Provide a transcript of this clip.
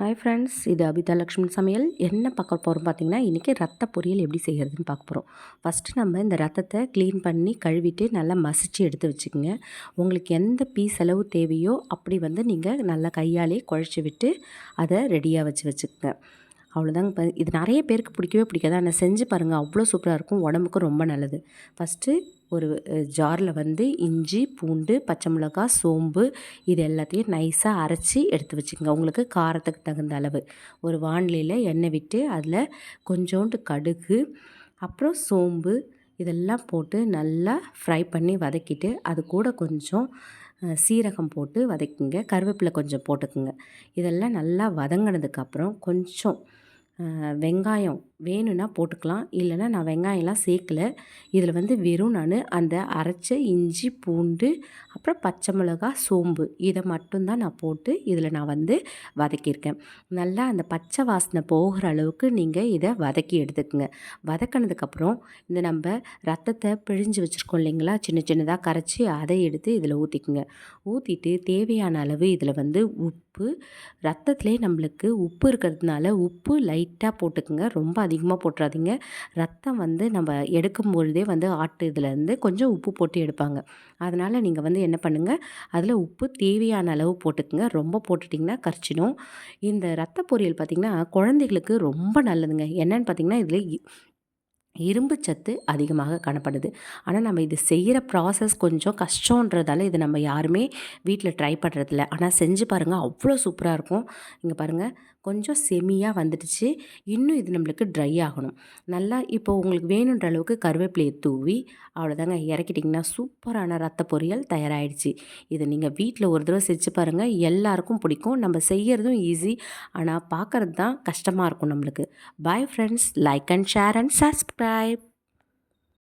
Hi friends இது அபிதா லக்ஷ்மண் சமையல். என்ன பார்க்க போகிறோம் பார்த்தீங்கன்னா இன்றைக்கி ரத்த பொரியல் எப்படி செய்கிறதுன்னு பார்க்க போகிறோம் ஃபஸ்ட்டு நம்ம இந்த ரத்தத்தை க்ளீன் பண்ணி கழுவிட்டு நல்லா மசிச்சு எடுத்து வச்சுக்கோங்க. உங்களுக்கு எந்த பீஸ் அளவு தேவையோ அப்படி வந்து நீங்கள் நல்லா கையாலே குழச்சி விட்டு அதை ரெடியாக வச்சு வச்சுக்கோங்க. அவ்வளோதாங்க இப்போ இது நிறைய பேருக்கு பிடிக்கவே பிடிக்காது. ஆனால் செஞ்சு பாருங்கள் அவ்வளோ சூப்பராக இருக்கும். உடம்புக்கும் ரொம்ப நல்லது. ஃபஸ்ட்டு ஒரு ஜாரில் வந்து இஞ்சி பூண்டு பச்சை மிளகா சோம்பு இது எல்லாத்தையும் நைஸாக அரைச்சி எடுத்து வச்சுக்கோங்க. உங்களுக்கு காரத்துக்கு தகுந்த அளவு. ஒரு வானிலையில் எண்ணெய் விட்டு அதில் கொஞ்சோண்டு கடுகு அப்புறம் சோம்பு இதெல்லாம் போட்டு நல்லா ஃப்ரை பண்ணி வதக்கிட்டு அது கூட கொஞ்சம் சீரகம் போட்டு வதக்குங்க. கருவேப்பிலை கொஞ்சம் போட்டுக்குங்க. இதெல்லாம் நல்லா வதங்கினதுக்கப்புறம் கொஞ்சம் வெங்காயம் வேணும்னா போட்டுக்கலாம். இல்லைன்னா நான் வெங்காயம்லாம் சேர்க்கல. இதில் வந்து வெறும் நான் அந்த அரைச்ச இஞ்சி பூண்டு அப்புறம் பச்சை மிளகா சோம்பு இதை மட்டும்தான் நான் போட்டு இதில் நான் வந்து வதக்கியிருக்கேன். நல்லா அந்த பச்சை வாசனை போகிற அளவுக்கு நீங்கள் இதை வதக்கி எடுத்துக்கோங்க. வதக்கினதுக்கப்புறம் இந்த நம்ம ரத்தத்தை பிழிஞ்சு வச்சுருக்கோம் இல்லைங்களா? சின்ன சின்னதாக கரைச்சி அதை எடுத்து இதில் ஊற்றிக்குங்க ஊற்றிட்டு தேவையான அளவு இதில் வந்து உப்பு. ரத்தத்துலேயே நம்மளுக்கு உப்பு இருக்கிறதுனால உப்பு லைட்டாக போட்டுக்குங்க. ரொம்ப அதிகமாக போட்டுறாதீங்க. ரத்தம் வந்து நம்ம எடுக்கும் பொழுதே வந்து ஆட்டு இதுலேருந்து கொஞ்சம் உப்பு போட்டு எடுப்பாங்க. அதனால் நீங்கள் வந்து என்ன பண்ணுங்கள் அதில் உப்பு தேவையான அளவு போட்டுக்குங்க. ரொம்ப போட்டுட்டிங்கன்னா கரைச்சிடும். இந்த ரத்த பொரியல் பார்த்திங்கன்னா குழந்தைகளுக்கு ரொம்ப நல்லதுங்க. என்னென்னு பார்த்திங்கன்னா இதில் இரும்பு சத்து அதிகமாக காணப்படுது. ஆனால் நம்ம இது செய்கிற ப்ராசஸ் கொஞ்சம் கஷ்டன்றதால இது நம்ம யாருமே வீட்டில் ட்ரை பண்ணுறதில்ல ஆனால் செஞ்சு பாருங்கள் அவ்வளோ சூப்பராக இருக்கும். இங்கே பாருங்கள் கொஞ்சம் செமியாக வந்துடுச்சு. இன்னும் இது நம்மளுக்கு ட்ரை ஆகணும். நல்லா இப்போ உங்களுக்கு வேணுன்ற அளவுக்கு கருவேப்பிலையை தூவி அவ்வளோதாங்க இறக்கிட்டிங்கன்னா சூப்பரான ரத்த பொரியல் தயாராகிடுச்சு இதை நீங்கள் வீட்டில் ஒரு தடவை செஞ்சு பாருங்கள் எல்லாருக்கும் பிடிக்கும். நம்ம செய்கிறதும் ஈஸி ஆனால் பார்க்குறது தான் கஷ்டமாக இருக்கும் நம்மளுக்கு. Bye friends like and share and subscribe